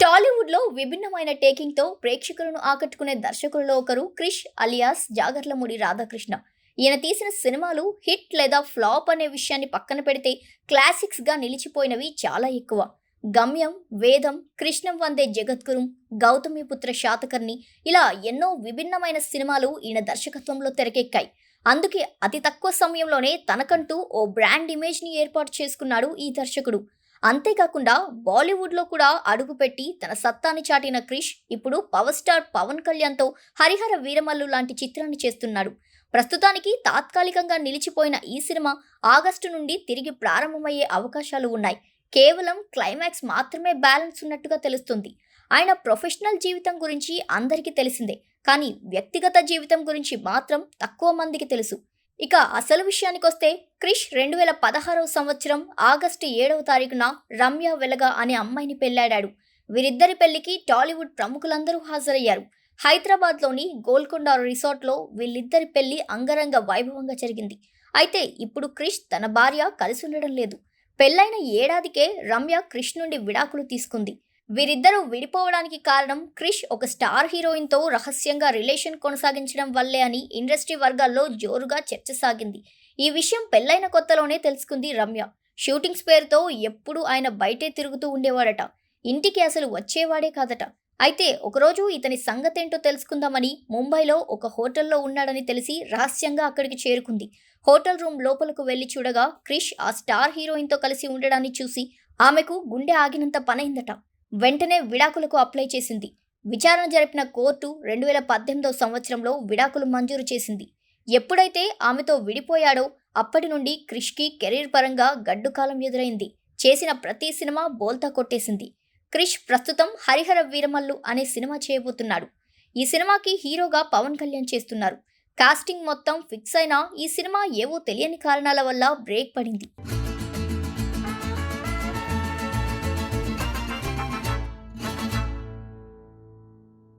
టాలీవుడ్లో విభిన్నమైన టేకింగ్తో ప్రేక్షకులను ఆకట్టుకునే దర్శకులలో ఒకరు క్రిష్ అలియాస్ జాగర్లమూడి రాధాకృష్ణ. ఈయన తీసిన సినిమాలు హిట్ లేదా ఫ్లాప్ అనే విషయాన్ని పక్కన పెడితే క్లాసిక్స్గా నిలిచిపోయినవి చాలా ఎక్కువ. గమ్యం వేదం కృష్ణం వందే జగద్గురు గౌతమిపుత్ర శాతకర్ణి ఇలా ఎన్నో విభిన్నమైన సినిమాలు ఈయన దర్శకత్వంలో తెరకెక్కాయి. అందుకే అతి తక్కువ సమయంలోనే తనకంటూ ఓ బ్రాండ్ ఇమేజ్ని ఏర్పాటు చేసుకున్నాడు ఈ దర్శకుడు. అంతేకాకుండా బాలీవుడ్లో కూడా అడుగుపెట్టి తన సత్తాని చాటిన క్రిష్ ఇప్పుడు పవర్ స్టార్ పవన్ కళ్యాణ్తో హరిహర వీరమల్లు లాంటి చిత్రాన్ని చేస్తున్నాడు. ప్రస్తుతానికి తాత్కాలికంగా నిలిచిపోయిన ఈ సినిమా ఆగస్టు నుండి తిరిగి ప్రారంభమయ్యే అవకాశాలు ఉన్నాయి. కేవలం క్లైమాక్స్ మాత్రమే బ్యాలెన్స్ ఉన్నట్టుగా తెలుస్తుంది. ఆయన ప్రొఫెషనల్ జీవితం గురించి అందరికీ తెలిసిందే. కానీ వ్యక్తిగత జీవితం గురించి మాత్రం తక్కువ మందికి తెలుసు. ఇక అసలు విషయానికొస్తే క్రిష్ రెండు వేల పదహారవ సంవత్సరం ఆగస్టు ఏడవ తారీఖున రమ్య వెలగ అనే అమ్మాయిని పెళ్ళాడాడు. వీరిద్దరి పెళ్ళికి టాలీవుడ్ ప్రముఖులందరూ హాజరయ్యారు. హైదరాబాద్లోని గోల్కొండ రిసార్ట్లో వీళ్ళిద్దరి పెళ్ళి అంగరంగ వైభవంగా జరిగింది. అయితే ఇప్పుడు క్రిష్ తన భార్య కలిసి ఉండడం లేదు. పెళ్ళైన ఏడాదికే రమ్య క్రిష్ నుండి విడాకులు తీసుకుంది. వీరిద్దరూ విడిపోవడానికి కారణం క్రిష్ ఒక స్టార్ హీరోయిన్తో రహస్యంగా రిలేషన్ కొనసాగించడం వల్లే అని ఇండస్ట్రీ వర్గాల్లో జోరుగా చర్చ సాగింది. ఈ విషయం పెళ్ళైన కొత్తలోనే తెలుసుకుంది రమ్య. షూటింగ్స్ పేరుతో ఎప్పుడూ ఆయన బయటే తిరుగుతూ ఉండేవాడట. ఇంటికి అసలు వచ్చేవాడే కాదట. అయితే ఒకరోజు ఇతని సంగతేంటో తెలుసుకుందామని ముంబైలో ఒక హోటల్లో ఉన్నాడని తెలిసి రహస్యంగా అక్కడికి చేరుకుంది. హోటల్ రూమ్ లోపలకు వెళ్ళి చూడగా క్రిష్ ఆ స్టార్ హీరోయిన్తో కలిసి ఉండడాన్ని చూసి ఆమెకు గుండె ఆగినంత పనైందట. వెంటనే విడాకులకు అప్లై చేసింది. విచారణ జరిపిన కోర్టు రెండు వేల పద్దెనిమిదో సంవత్సరంలో విడాకులు మంజూరు చేసింది. ఎప్పుడైతే ఆమెతో విడిపోయాడో అప్పటి నుండి క్రిష్కి కెరీర్ పరంగా గడ్డుకాలం ఎదురైంది. చేసిన ప్రతి సినిమా బోల్తా కొట్టేసింది. క్రిష్ ప్రస్తుతం హరిహర వీరమల్లు అనే సినిమా చేయబోతున్నాడు. ఈ సినిమాకి హీరోగా పవన్ కళ్యాణ్ చేస్తున్నారు. కాస్టింగ్ మొత్తం ఫిక్స్ అయినా ఈ సినిమా ఏవో తెలియని కారణాల వల్ల బ్రేక్ పడింది.